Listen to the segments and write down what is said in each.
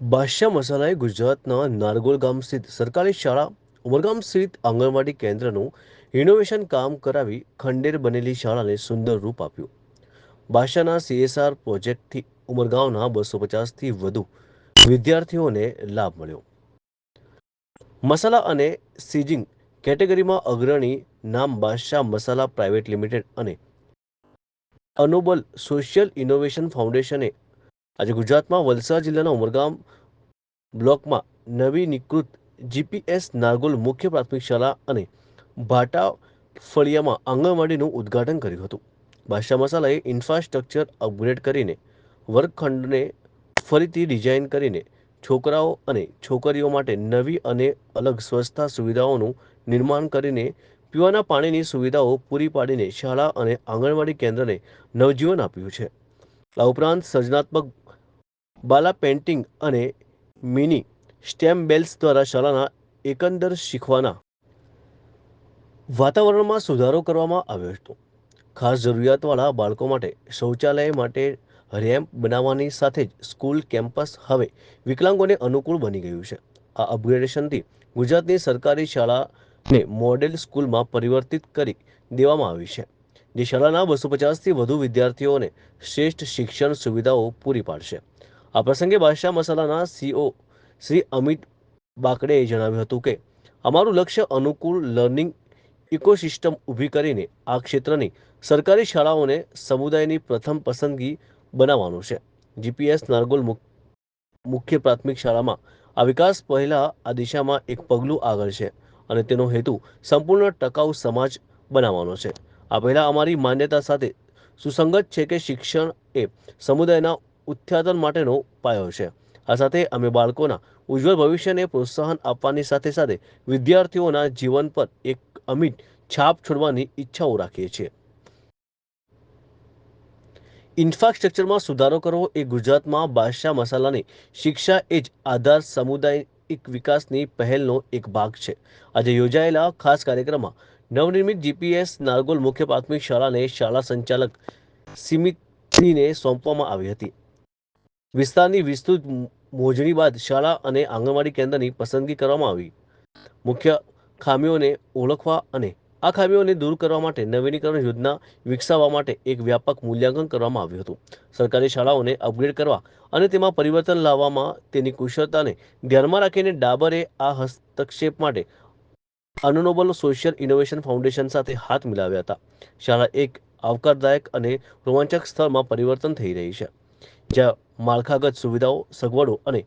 બાદશાહ મસાલાએ ગુજરાતના નારગોલ ગામ સ્થિત સરકારી શાળા, ઉમરગામ સ્થિત આંગણવાડી કેન્દ્રનું ઇનોવેશન કામ કરાવી ખંડેર બનેલી શાળાને સુંદર રૂપ આપ્યું. બાદશાહના સીએસઆર પ્રોજેક્ટથી ઉમરગાંવના બસો પચાસથી વધુ વિદ્યાર્થીઓને લાભ મળ્યો. મસાલા અને સીજિંગ કેટેગરીમાં અગ્રણી નામ બાદશાહ મસાલા પ્રાઇવેટ લિમિટેડ અને અનોબલ સોશિયલ ઇનોવેશન ફાઉન્ડેશને આજે ગુજરાતમાં વલસાડ જિલ્લાના ઉમરગામ બ્લોકમાં નવીનીકૃત જીપીએસ નાગોલ મુખ્ય પ્રાથમિક શાળા અને ભાટા ફળિયામાં આંગણવાડીનું ઉદ્ઘાટન કર્યું હતું. બાદશાહ મસાલાએ ઇન્ફ્રાસ્ટ્રક્ચર અપગ્રેડ કરીને વર્ગખંડને ફરીથી ડિઝાઇન કરીને છોકરાઓ અને છોકરીઓ માટે નવી અને અલગ સ્વચ્છતા સુવિધાઓનું નિર્માણ કરીને પીવાના પાણીની સુવિધાઓ પૂરી પાડીને શાળા અને આંગણવાડી કેન્દ્રને નવજીવન આપ્યું છે. આ ઉપરાંત સર્જનાત્મક બાલા પેઇન્ટિંગ અને મિની સ્ટેમ બેલ્સ દ્વારા શાળાના એકંદર શીખવાના વાતાવરણમાં સુધારો કરવામાં આવ્યો હતો. ખાસ જરૂરિયાતવાળા બાળકો માટે શૌચાલય માટે રેમ્પ બનાવવાની સાથે જ સ્કૂલ કેમ્પસ હવે વિકલાંગોને અનુકૂળ બની ગયું છે. આ અપગ્રેડેશનથી ગુજરાતની સરકારી શાળાને મોડેલ સ્કૂલમાં પરિવર્તિત કરી દેવામાં આવી છે. જે શાળાના બસો પચાસથી વધુ વિદ્યાર્થીઓને શ્રેષ્ઠ શિક્ષણ સુવિધાઓ પૂરી પાડશે. આ પ્રસંગે બાદશાહ મસાલાના સીઓ શ્રી અમિત બાકડેએ જણાવ્યું હતું કે, અમારું લક્ષ્ય અનુકૂળ લર્નિંગ ઇકોસિસ્ટમ ઊભી કરીને આ ક્ષેત્રની સરકારી શાળાઓને સમુદાયની પ્રથમ પસંદગી બનાવવાનું છે. જીપીએસ નારગોલ મુખ્ય પ્રાથમિક શાળામાં આ વિકાસ પહેલાં આ દિશામાં એક પગલું આગળ છે અને તેનો હેતુ સંપૂર્ણ ટકાઉ સમાજ બનાવવાનો છે. આ પહેલા અમારી માન્યતા સાથે સુસંગત છે કે શિક્ષણ એ સમુદાયના ઉત્થાન માટેનો પાયો છે. આ સાથે અમે બાળકોના ઉજ્જવળ ભવિષ્યને પ્રોત્સાહન આપવાની સાથે સાથે વિદ્યાર્થીઓના જીવન પર એક અમિટ છાપ છોડવાની ઈચ્છાઓ રાખીએ છીએ. ઇન્ફ્રાસ્ટ્રક્ચરમાં સુધારો કરવો એ ગુજરાતમાં બાદશાહ મસાલાની શિક્ષા એ જ આધાર સામુદાયિક વિકાસની પહેલનો એક ભાગ છે. આજે યોજાયેલા ખાસ કાર્યક્રમમાં નવનિર્મિત જીપીએસ નારગોલ મુખ્ય પ્રાથમિક શાળાને શાળા સંચાલક સિમિતને સોંપવામાં આવી હતી. વિસ્તારની વિસ્તૃત મોજણી બાદ શાળા અને આંગણવાડી કેન્દ્રની પસંદગી કરવામાં આવી. મુખ્ય ખામીઓને ઓળખવા અને આ ખામીઓને દૂર કરવા માટે નવીનીકરણ યોજના વિકસાવવા માટે એક વ્યાપક મૂલ્યાંકન કરવામાં આવ્યું હતું. સરકારી શાળાઓને અપગ્રેડ કરવા અને તેમાં પરિવર્તન લાવવામાં તેની કુશળતાને ધ્યાનમાં રાખીને ડાબરે આ હસ્તક્ષેપ માટે અનનોબલ સોશિયલ ઇનોવેશન ફાઉન્ડેશન સાથે હાથ મિલાવ્યા હતા શાળા એક આવકારદાયક અને રોમાંચક સ્થળમાં પરિવર્તન થઈ રહી છે જ્યાં માળખાગત સુવિધાઓ સગવડો અને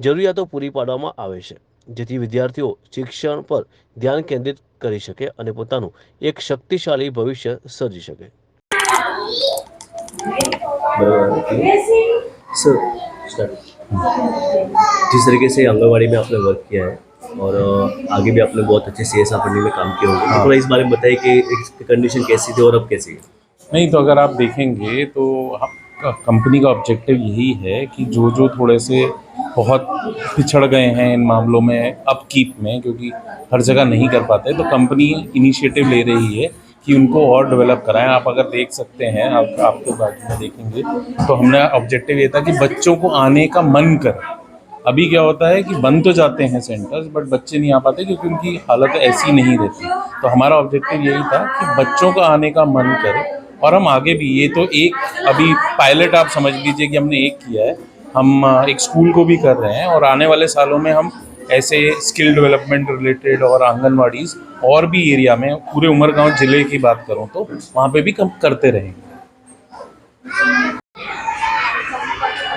જરૂરિયાતો પૂરી પાડવામાં આવે છે જેથી વિદ્યાર્થીઓ શિક્ષણ પર ધ્યાન કેન્દ્રિત કરી શકે અને પોતાનું એક શક્તિશાળી ભવિષ્ય સર્જી શકે सर जिस तरीके से आंगनबाड़ी में आपने वर्क किया है और आगे भी आपने बहुत अच्छे सी एस में काम किया होगा। तो थोड़ा इस बारे में बताइए कि कंडीशन कैसी थी और अब कैसी है? नहीं तो अगर आप देखेंगे तो हम कंपनी का ऑब्जेक्टिव यही है कि जो जो थोड़े से बहुत पिछड़ गए हैं इन मामलों में अपकीप में, क्योंकि हर जगह नहीं कर पाते तो कंपनी इनिशिएटिव ले रही है कि उनको और डेवलप कराएँ। आप अगर देख सकते हैं, आप, आपके बाजू में देखेंगे तो हमने ऑब्जेक्टिव ये था कि बच्चों को आने का मन करे। अभी क्या होता है कि बन तो जाते हैं सेंटर्स बट बच्चे नहीं आ पाते क्योंकि उनकी हालत ऐसी नहीं रहती। तो हमारा ऑब्जेक्टिव यही था कि बच्चों का आने का मन करे और हम आगे भी, ये तो एक, अभी पायलट आप समझ लीजिए कि हमने एक किया है। हम एक स्कूल को भी कर रहे हैं और आने वाले सालों में हम ऐसे स्किल डेवलपमेंट रिलेटेड और आंगनवाड़ीज और भी एरिया में, पूरे उमरगांव ज़िले की बात करूँ तो वहाँ पे भी कम करते रहेंगे।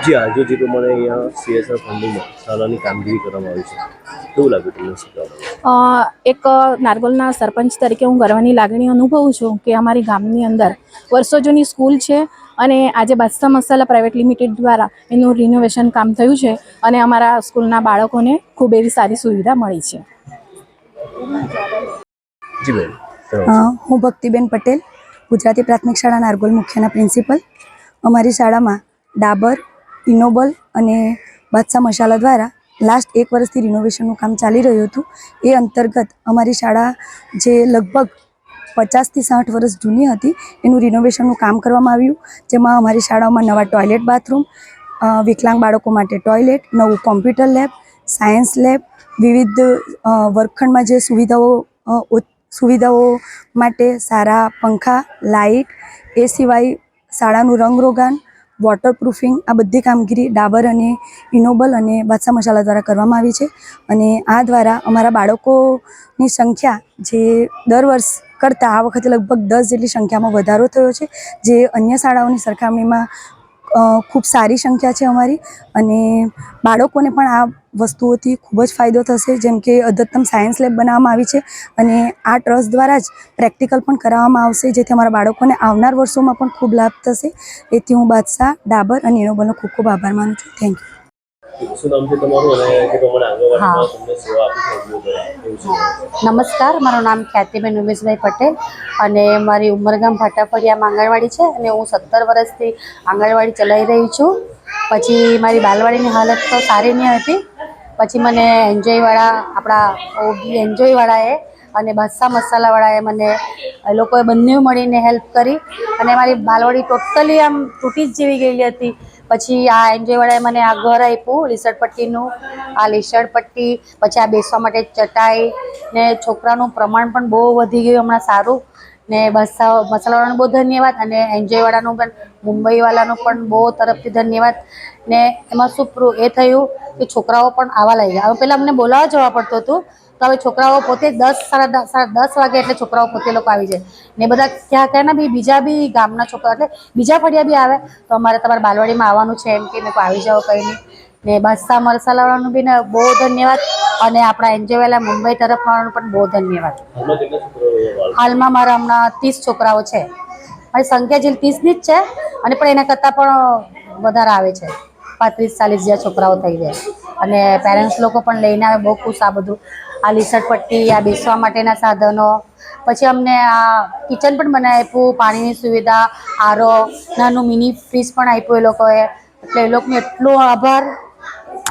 જી આજે જે પ્રમાણે અહીંયા સીએસઆર ફંડિંગમાં શાળાની કામગીરી કરવામાં આવી છે કેવું લાગ્યું તમને શીખવા એક નારગોલના સરપંચ તરીકે હું ગર્વની લાગણી અનુભવું છું કે અમારી ગામની અંદર વર્ષો જૂની સ્કૂલ છે અને આજે બાદશાહ મસાલા પ્રાઇવેટ લિમિટેડ દ્વારા એનું રિનોવેશન કામ થયું છે અને અમારા સ્કૂલના બાળકોને ખૂબ એવી સારી સુવિધા મળી છે. જી બેન હું ભક્તિબેન પટેલ ગુજરાતી પ્રાથમિક શાળા નારગોલ મુખ્યના પ્રિન્સિપલ. અમારી શાળામાં ડાબર ઇનોબલ અને બાદશાહ મસાલા દ્વારા લાસ્ટ એક વર્ષથી રિનોવેશનનું કામ ચાલી રહ્યું હતું. એ અંતર્ગત અમારી શાળા જે લગભગ પચાસથી સાઠ વર્ષ જૂની હતી, એનું રિનોવેશનનું કામ કરવામાં આવ્યું. જેમાં અમારી શાળાઓમાં નવા ટોયલેટ બાથરૂમ વિકલાંગ બાળકો માટે ટોયલેટ નવું કોમ્પ્યુટર લેબ સાયન્સ લેબ વિવિધ વર્ગખંડમાં જે સુવિધાઓ સુવિધાઓ માટે સારા પંખા, લાઇટ, એ સિવાય શાળાનું રંગરોગાન વોટરપ્રૂફિંગ આ બધી કામગીરી ડાબર અને ઇનોબલ અને બાદશાહ મસાલા દ્વારા કરવામાં આવી છે. અને આ દ્વારા અમારા બાળકોની સંખ્યા જે દર વર્ષ કરતાં આ વખતે લગભગ દસ જેટલી સંખ્યામાં વધારો થયો છે, જે અન્ય શાળાઓની સરખામણીમાં ખૂબ સારી સંખ્યા છે અમારી અને બાળકોને પણ આ વસ્તુઓથી ખૂબ જ ફાયદો થશે, જેમ કે અદ્યતમ સાયન્સ લેબ બનાવવામાં આવી છે અને આ ટ્રસ્ટ દ્વારા જ પ્રેક્ટિકલ પણ કરાવવામાં આવશે, જેથી અમારા બાળકોને આવનાર વર્ષોમાં પણ ખૂબ લાભ થશે. એથી હું બાદશાહ, ડાબર અને ઇનોબલનો ખૂબ ખૂબ આભાર માનું છું. થેન્ક યુ શું નામ છે તમારું અને જે પ્રમાણે આંગણવાડીમાં હા. તમને સેવા આપી છે નમસ્કાર મારું નામ ખ્યાતિબેન ઉમેશભાઈ પટેલ અને મારી ઉમરગામ ભાટાફળિયામાં આંગણવાડી છે અને હું સત્તર વર્ષથી આંગણવાડી ચલાવી રહી છું. પછી મારી બાલવાડીની હાલત તો સારી નહીં હતી. પછી મને એન્જોયવાળા આપણા ઓબી એન્જોયવાળાએ અને બાદશાહ મસાલાવાળાએ મને એ લોકોએ બંને મળીને હેલ્પ કરી અને મારી બાલવાડી ટોટલી આમ તૂટી જ જેવી ગયેલી હતી. પછી આ એન્જોયવાળાએ મને આ ઘર આપ્યું લીસડ પટ્ટીનું. આ લીસડ પટ્ટી, પછી આ બેસવા માટે ચટાઈ ને છોકરાનું પ્રમાણ પણ બહુ વધી ગયું હમણાં સારું. ને બસા, મસાલાવાળાનો બહુ ધન્યવાદ અને એન્જોયવાળાનું પણ, મુંબઈવાળાનું પણ બહુ તરફથી ધન્યવાદ. ને એમાં શું એ થયું કે છોકરાઓ પણ આવવા લાગ્યા હવે પહેલાં અમને બોલાવવા જવા પડતું હતું, તો હવે છોકરાઓ પોતે દસ, સાડા દસ સાડા દસ વાગે એટલે છોકરાઓ પોતે લોકો આવી જાય. ને બધા ક્યાં ક્યાંના બી બીજા બી ગામના છોકરા, એટલે બીજા ફળિયા બી આવે, તો અમારે તમારે બાલવાડીમાં આવવાનું છે એમ કે, મેં આવી જાઓ કંઈ નહીં. ને બાદશાહ મરસાલાવાળાનું બી બહુ ધન્યવાદ. અને આપણા એન્જોયવાલા મુંબઈ તરફ વાળાનું પણ બહુ ધન્યવાદ. હાલમાં મારા હમણાં ત્રીસ છોકરાઓ છે. મારી સંખ્યા જે ત્રીસની જ છે અને પણ એના કરતાં પણ વધારે આવે છે. પાંત્રીસ ચાલીસ જેવા છોકરાઓ થઈ જાય અને પેરેન્ટ્સ લોકો પણ લઈને આવે બહુ ખુશ આ બધું. આ લીસડ પટ્ટી આ બેસવા માટેના સાધનો. પછી અમને આ કિચન પણ બનાવી આપ્યું પાણીની સુવિધા આરો નાનું મિની ફ્રીજ પણ આપ્યું એ લોકોએ. એટલે એ લોકોને એટલો આભાર.